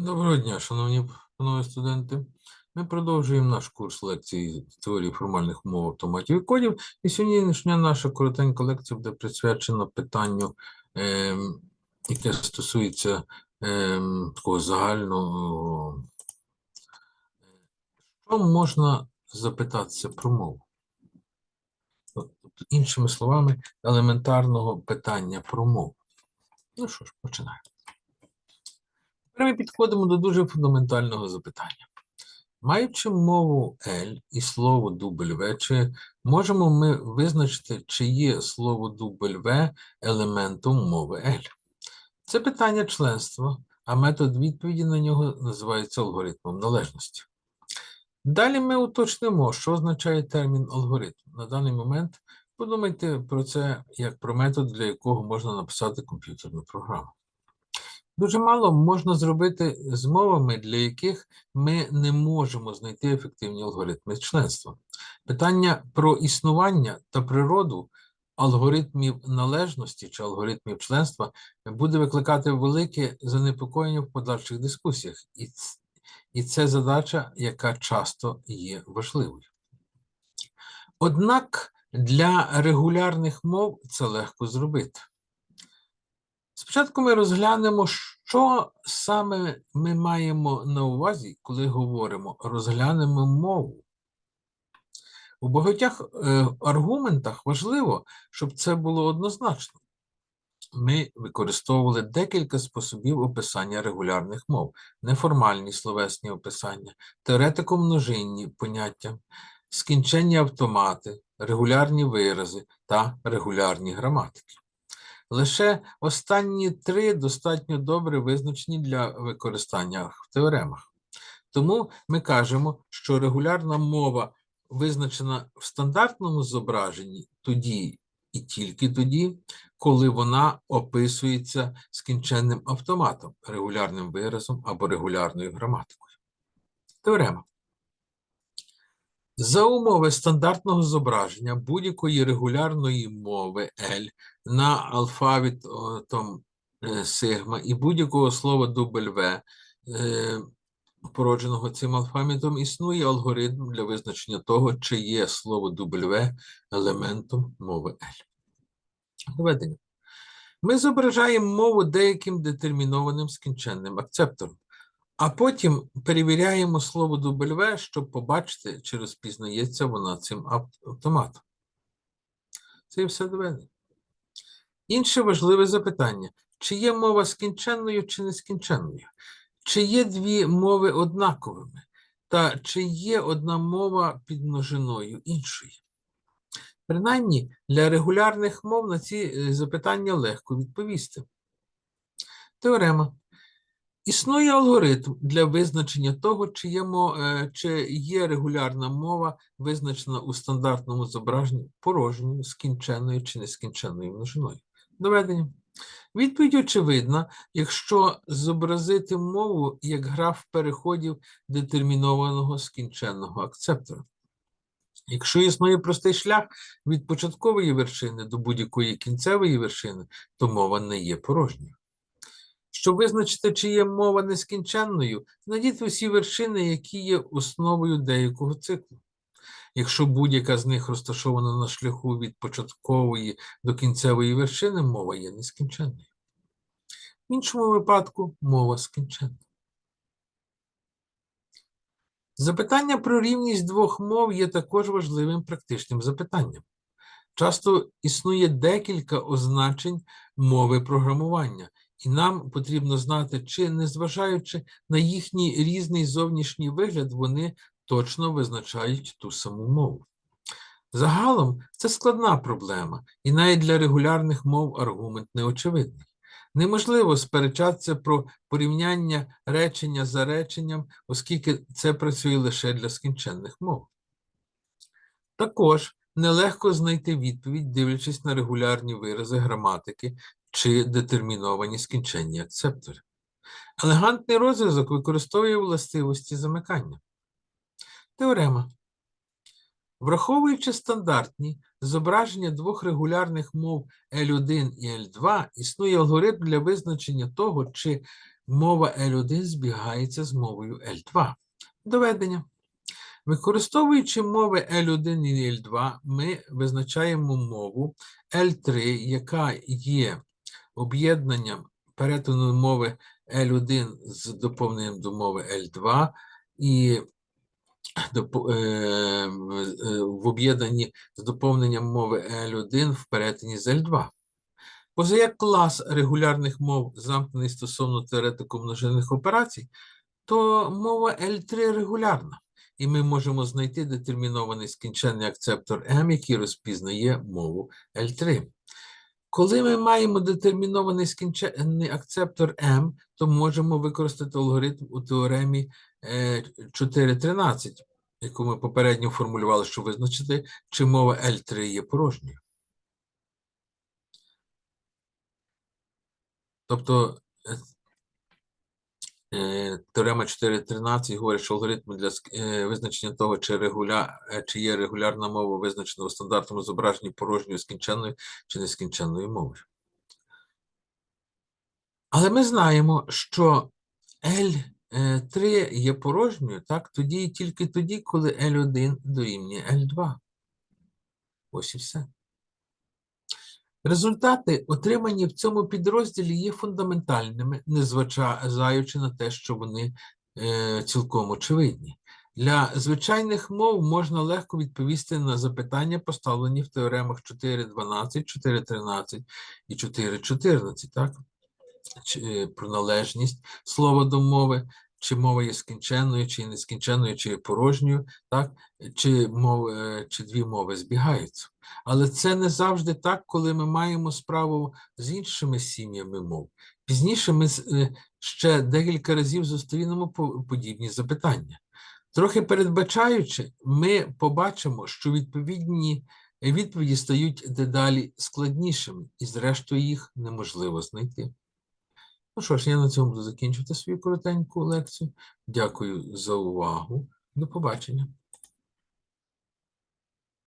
Доброго дня, шановні панове студенти. Ми продовжуємо наш курс лекцій з теорії формальних мов автоматів і кодів. І сьогоднішня наша коротенька лекція буде присвячена питанню, ем, яке стосується ем, такого загального. Що можна запитатися про мову? Тобто, іншими словами, елементарного питання про мову. Ну що ж, починаємо. Тепер ми підходимо до дуже фундаментального запитання. Маючи мову L і слово W, чи можемо ми визначити, чи є слово W елементом мови L? Це питання членства, а метод відповіді на нього називається алгоритмом належності. Далі ми уточнимо, що означає термін алгоритм. На даний момент подумайте про це як про метод, для якого можна написати комп'ютерну програму. Дуже мало можна зробити з мовами, для яких ми не можемо знайти ефективні алгоритми членства. Питання про існування та природу алгоритмів належності чи алгоритмів членства буде викликати велике занепокоєння в подальших дискусіях, і, це задача, яка часто є важливою. Однак для регулярних мов це легко зробити. Спочатку ми розглянемо, що саме ми маємо на увазі, коли говоримо розглянемо мову. У багатьох е, аргументах важливо, щоб це було однозначно. Ми використовували декілька способів описання регулярних мов: неформальні словесні описання, теоретико-множинні поняття, скінченні автомати, регулярні вирази та регулярні граматики. Лише останні три достатньо добре визначені для використання в теоремах. Тому ми кажемо, що регулярна мова визначена в стандартному зображенні тоді і тільки тоді, коли вона описується скінченним автоматом, регулярним виразом або регулярною граматикою. Теорема. За умови стандартного зображення будь-якої регулярної мови L на алфавітом е, сигма і будь-якого слова W, е, породженого цим алфавітом, існує алгоритм для визначення того, чи є слово W елементом мови L. Доведення. Ми зображаємо мову деяким детермінованим скінченним акцептором, а потім перевіряємо слово W, щоб побачити, чи розпізнається вона цим автоматом. Це і все доведення. Інше важливе запитання: чи є мова скінченною чи нескінченною? Чи є дві мови однаковими? Та чи є одна мова під множиною іншої? Принаймні, для регулярних мов на ці е, запитання легко відповісти. Теорема. Існує алгоритм для визначення того, чи є, е, чи є регулярна мова, визначена у стандартному зображенні порожньою, скінченною чи нескінченною множиною. Доведення. Відповідь очевидна, якщо зобразити мову як граф переходів детермінованого скінченного акцептора. Якщо існує простий шлях від початкової вершини до будь-якої кінцевої вершини, то мова не є порожньою. Щоб визначити, чи є мова нескінченною, знайдіть усі вершини, які є основою деякого циклу. Якщо будь-яка з них розташована на шляху від початкової до кінцевої вершини, мова є нескінченною. В іншому випадку мова скінченна. Запитання про рівність двох мов є також важливим практичним запитанням. Часто існує декілька означень мови програмування, і нам потрібно знати, чи, незважаючи на їхній різний зовнішній вигляд, вони точно визначають ту саму мову. Загалом це складна проблема, і навіть для регулярних мов аргумент неочевидний. Неможливо сперечатися про порівняння речення за реченням, оскільки це працює лише для скінченних мов. Також нелегко знайти відповідь, дивлячись на регулярні вирази граматики чи детерміновані скінченні акцептори. Елегантний розв'язок використовує властивості замикання. Теорема. Враховуючи стандартні зображення двох регулярних мов L1 і L2, існує алгоритм для визначення того, чи мова L1 збігається з мовою L2. Доведення. Використовуючи мови L1 і L2, ми визначаємо мову L3, яка є об'єднанням перетину мови L1 з доповненням до мови L2 і е, в- об'єднанні з доповненням мови L1 в перетині з L2. Позаяк клас регулярних мов замкнений стосовно теоретику множинних операцій, то мова L3 регулярна, і ми можемо знайти детермінований скінченний акцептор M, який розпізнає мову L3. Коли ми маємо детермінований скінченний акцептор M, то можемо використати алгоритм у теоремі е, 4.13, яку ми попередньо формулювали, щоб визначити, чи мова L3 є порожньою. Тобто е, е, теорема 4.13 говорить, що алгоритми для е, визначення того, чи, регуля... е, чи є регулярна мова визначена у стандартному зображенні порожньою скінченною чи нескінченною мовою. Але ми знаємо, що L3 є порожньою, так, тоді і тільки тоді, коли L1 дорівнює L2. Ось і все. Результати, отримані в цьому підрозділі, є фундаментальними, незважаючи на те, що вони е, цілком очевидні. Для звичайних мов можна легко відповісти на запитання, поставлені в теоремах 4.12, 4.13 і 4.14, так? Е, про належність слова до мови, чи мова є скінченною, чи нескінченною, чи порожньою, так? чи, мов, е, чи дві мови збігаються. Але це не завжди так, коли ми маємо справу з іншими сім'ями мов. Пізніше ми е, ще декілька разів зустрінемо подібні запитання. Трохи передбачаючи, ми побачимо, що відповідні відповіді стають дедалі складнішими, і зрештою їх неможливо знайти. Ну що ж, я на цьому буду закінчувати свою коротеньку лекцію. Дякую за увагу. До побачення.